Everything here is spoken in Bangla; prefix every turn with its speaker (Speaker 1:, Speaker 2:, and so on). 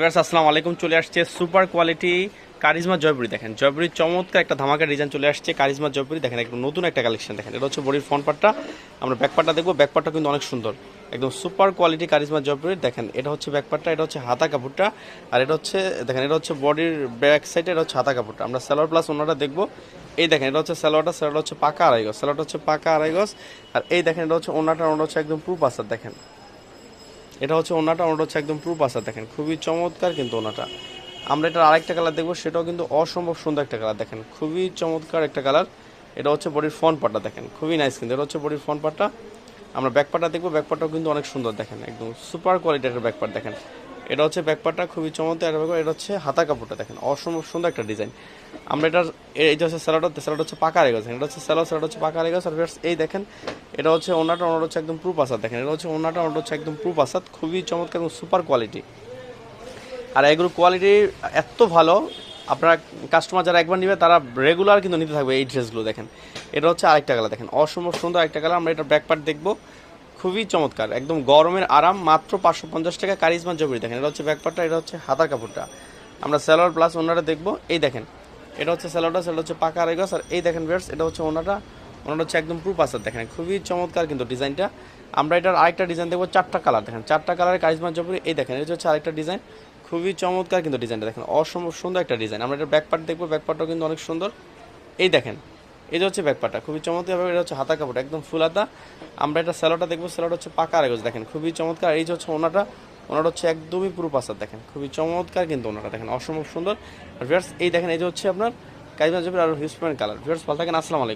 Speaker 1: ভিউয়ার্স, আসসালামু আলাইকুম। চলে আসছে সুপার কোয়ালিটি কারিজমা জয়পুরি দেখেন। জয়পুরির চমৎকার একটা ধামাকা ডিজাইন চলে আসছে কারিজমা জয়পুরি। দেখেন একদম নতুন একটা কালেকশন দেখেন। এটা হচ্ছে বডির ফ্রন্ট পার্টটা আমরা ব্যাক পার্টটা দেখব। ব্যাক পার্টটা কিন্তু অনেক সুন্দর। একদম সুপার কোয়ালিটি কারিজমা জয়পুরি। দেখেন, এটা হচ্ছে ব্যাক পার্টটা এটা হচ্ছে হাতা কাপড়টা। আর এটা হচ্ছে, দেখেন, এটা হচ্ছে বডির ব্যাক সাইডে এটা হচ্ছে হাতা কাপড়টা। আমরা সালোয়ার প্লাস অন্যটা দেখব। এই দেখেন, এটা হচ্ছে সালোয়ারটা সালোয়ারটা হচ্ছে পাকা আড়াই গজ। সালোয়ারটা হচ্ছে পাকা আড়াই আর এই দেখেন, এটা হচ্ছে ওনাটা ওনাটা হচ্ছে একদম প্রুফ আসার দেখেন। এটা হচ্ছে ওনাটা ওনাটা হচ্ছে একদম প্রুফ আসা দেখেন। খুবই চমৎকার কিন্তু ওনাটা। আমরা এটার আরেকটা কালার দেখব, সেটাও কিন্তু অসম্ভব সুন্দর একটা কালার দেখেন। খুবই চমৎকার একটা কালার এটা হচ্ছে বডির ফ্রন্ট পার্টটা দেখেন। খুবই নাইস কিন্তু, এটা হচ্ছে বডির ফ্রন্ট পার্টটা আমরা ব্যাক পার্টটা দেখব ব্যাক পার্টটাও কিন্তু অনেক সুন্দর, দেখেন। একদম সুপার কোয়ালিটি একটা ব্যাক পার্ট দেখেন। এটা হচ্ছে ব্যাক পার্টটা খুবই চমৎকার, এটা হচ্ছে হাতা কাপড়টা দেখেন অসম্ভব সুন্দর একটা ডিজাইন। আমরা এটার যে হচ্ছে স্যালাডটা স্যালাড হচ্ছে পাকা রেগেছে এটা হচ্ছে স্যালাড স্যালাড হচ্ছে পাকা রেগেছে আর এই দেখেন, এটা হচ্ছে ওনাটা ওনাটা হচ্ছে একদম প্রুফ আসাদ, দেখেন, এটা হচ্ছে ওনাটা ওনাটা হচ্ছে একদম প্রুফ আসাদ, খুবই চমৎকার এবং সুপার কোয়ালিটি। আর এগুলো কোয়ালিটি এত ভালো, আপনারা কাস্টমার যারা একবার নেবে, তারা রেগুলার কিন্তু নিতে থাকবে এই ড্রেসগুলো, দেখেন। এটা হচ্ছে আরেকটা কালার, দেখেন, অসম্ভব সুন্দর একটা কালার, আমরা এটা ব্যাক পার্ট দেখব। খুবই চমৎকার। একদম গরমের আরাম, মাত্র পাঁচশো পঞ্চাশ টাকা কারিজমা জবরি। দেখেন, এটা হচ্ছে ব্যাক পার্টটা এটা হচ্ছে হাতার কাপড়টা। আমরা স্যালোয়ার প্লাস ওনারা দেখব। এই দেখেন, এটা হচ্ছে স্যালোয়ারটা সেটা হচ্ছে পাকা আড়াই আর এই দেখেন বেয়ার্স এটা হচ্ছে ওনাটা। ওনাটা হচ্ছে একদম প্রুফ আসার দেখেন, খুবই চমৎকার কিন্তু ডিজাইনটা। আমরা এটার আরেকটা ডিজাইন দেখব, চারটা কালার দেখেন, চারটা কালারের কারিজমা জবরি। এই দেখেন, এটা হচ্ছে আরেকটা ডিজাইন খুবই চমৎকার কিন্তু ডিজাইনটা দেখেন অসম্ভব সুন্দর একটা ডিজাইন আমরা এটা ব্যাক পার্ট দেখব ব্যাক পার্টটাও কিন্তু অনেক সুন্দর। এই দেখেন যে হচ্ছে ব্যাপারটা খুবই চমৎকার এটা হচ্ছে হাতা কাপড়, একদম ফুল হাতা। আমরা এটা স্যালোটা দেখব স্যালোটা হচ্ছে পাকা আরেগজ দেখেন, খুবই চমৎকার। এই যে হচ্ছে ওনাটা ওনাটা হচ্ছে একদমই পুরো পাসার দেখেন, খুবই চমৎকার কিন্তু ওনাটা, দেখেন, অসম্ভব সুন্দর। আর ভিউয়ার্স এই দেখেন, এই যে হচ্ছে আপনার কাজ জবির আর হিউজ কালার ভিয়ার্স ভালো থাকেন, আসসালামু আলাইকুম।